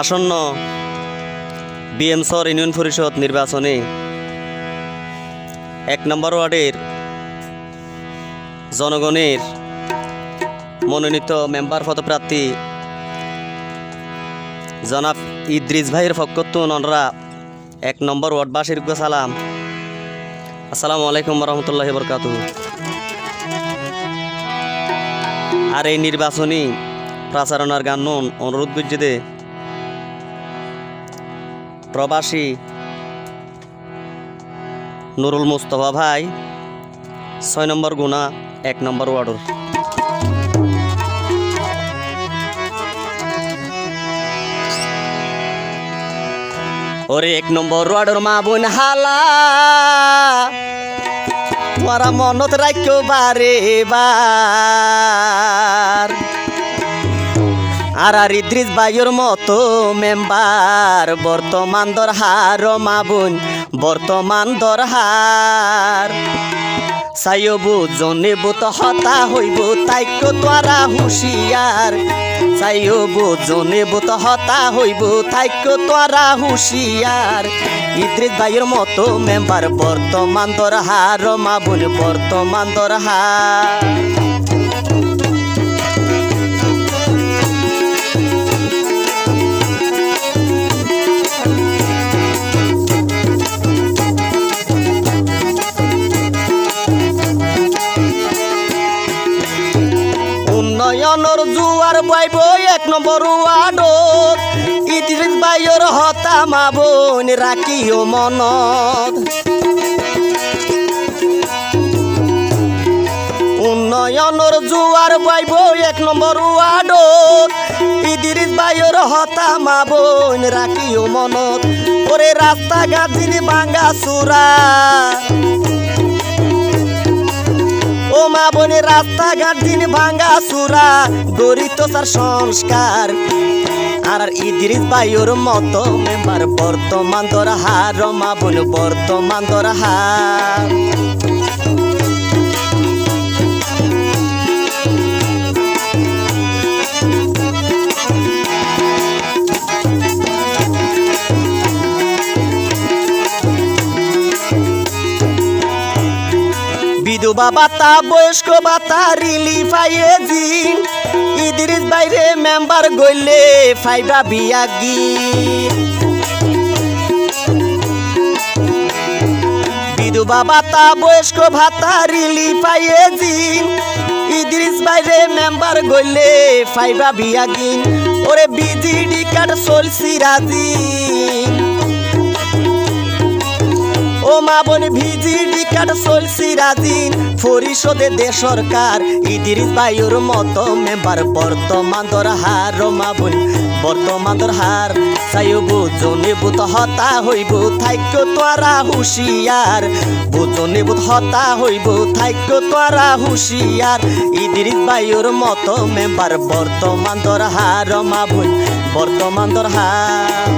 আসন্ন বিএমসর ইউনিয়ন পরিষদ নির্বাচনে এক নম্বর ওয়ার্ডের জনগণের মনোনীত মেম্বার পদপ্রার্থী জনাব ইদ্রিস ভাইয়ের ফকত্তু ননরা এক নম্বর ওয়ার্ডবাসীর সালাম। আসসালামু আলাইকুম রহমতুল্লাহ বরকাতু আর এই নির্বাচনী প্রচারণার গান অনুরোধ বুঝতে প্রবাসী নুরুল মুস্তফা ভাই, ছয় নম্বর গুণা, এক নম্বর ওয়ার্ডর। ওরে এক নম্বর ওয়ার্ডর মা বোন হালা তোরা মনত রাখো বারে বার। আর আর ইদ্রিস বাইর মতো মেম্বার। বর্তমান দরহার মা বোন, বর্তমান দরহার। চাইবু জনিবু হতা হইব তাইকো তোরা হুশিয়ার। চাইবু জনিবু হতা হইব তাইকো তোরা হুশিয়ার। ইদ্রিস ভাইয়ের মতো মেম্বার, বর্তমান দরহার মা বোন, বর্তমান দরহার। উন্নয়নের জুয়ার বাইব এক নম্বর ওয়ার্ডত ইদ্রিস বাইর হতা মা বোন রাখিও মনত। উন্নয়নের জুয়ার বাইব এক নম্বর ওয়ার্ডত ইদ্রিস বাইর হতা মা বোন রাখিও মনত। ওরে রাস্তাঘাট যিনি বাঙ্গা মা বোনে রাস্তাঘাট দিন ভাঙ্গা সুরা গরিত তার সংস্কার। আর ইদ্রিস বাইর মতো মেম্বার, বর্তমান দরহার রমা বোন বর্তমান দরহার। বিধবা বাতা, বয়স্ক বাতা রিলিফ আইয়ে জিন ইদ্রিস বাইরে মেম্বার গইলে ফাইবা বিয়াগি বিধবা বাতা, বয়স্ক ভাতা রিলিফ আইয়ে জিন ইদ্রিস বাইরে মেম্বার গইলে ফাইবা বিয়াগিন ওরে বিজিডি কার্ড চলছি রাজিন বোন ভিজিডি কার্ড চলছি রাজিন। পরিষদে দে সরকার, ইদিরিস বায়ুর মতো মেম্বার। বর্তমান দরহার ও মা বোন বর্তমান দরহার চাইও বুঝনে বুত হতা হইব থাইক্য তোরা হুশিয়ার। বুঝনে বুত হতা হইব থাইক্য তোরা হুশিয়ার। ইদিরিস বায়ুর মতো মেম্বার, বর্তমান দরহার ও মা বোন বর্তমান দরহার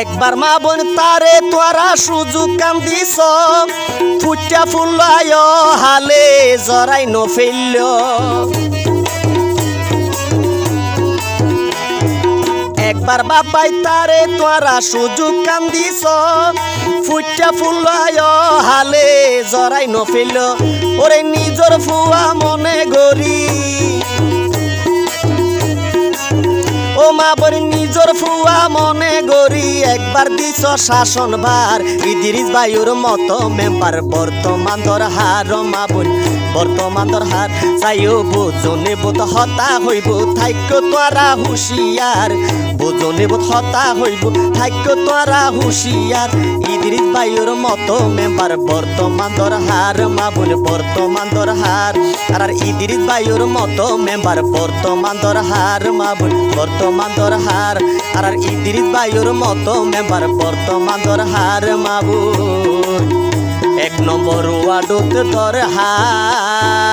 একবার মা বোন তারে তোরা সুযোগ কাম দিস ফুটা ফুলায় হালে জরাই নফেলল একবার বাপাই তারে তোরা সুযোগ কাম দিস ফুটা ফুলায় হালে জরাই নফেলল ওরে নিজর ফুয়া মনে গরি ও মা বরি নিজর ফুয়া মনে গরি একবার দিছ শাসন ভার। ইদিরিস বায়ুর মতো মেম্বার, বর্তমান দরহার মা বরি বর্তমান দরহার চাইও বুঝনে বোধ হতা হইব থাইক্য তোরা হুশিয়ার। বুঝনে বোধ হতা হইব থাইক্য তোরা হুশিয়ার। ইদিরিস বায়ুর মতো মেম্বার, বর্তমান দরহার মা বলে বর্তমান দরহার। আর আর ইদিরিস বায়ুর মতো মেম্বার, বর্তমান দরহার মা বলে বর্তমান দরহার আর আর ইদিরিস বায়ুর মতো মেম্বার বর্তমান দর হার মাবুর এক নম্বর ওয়ার্ডত দরহার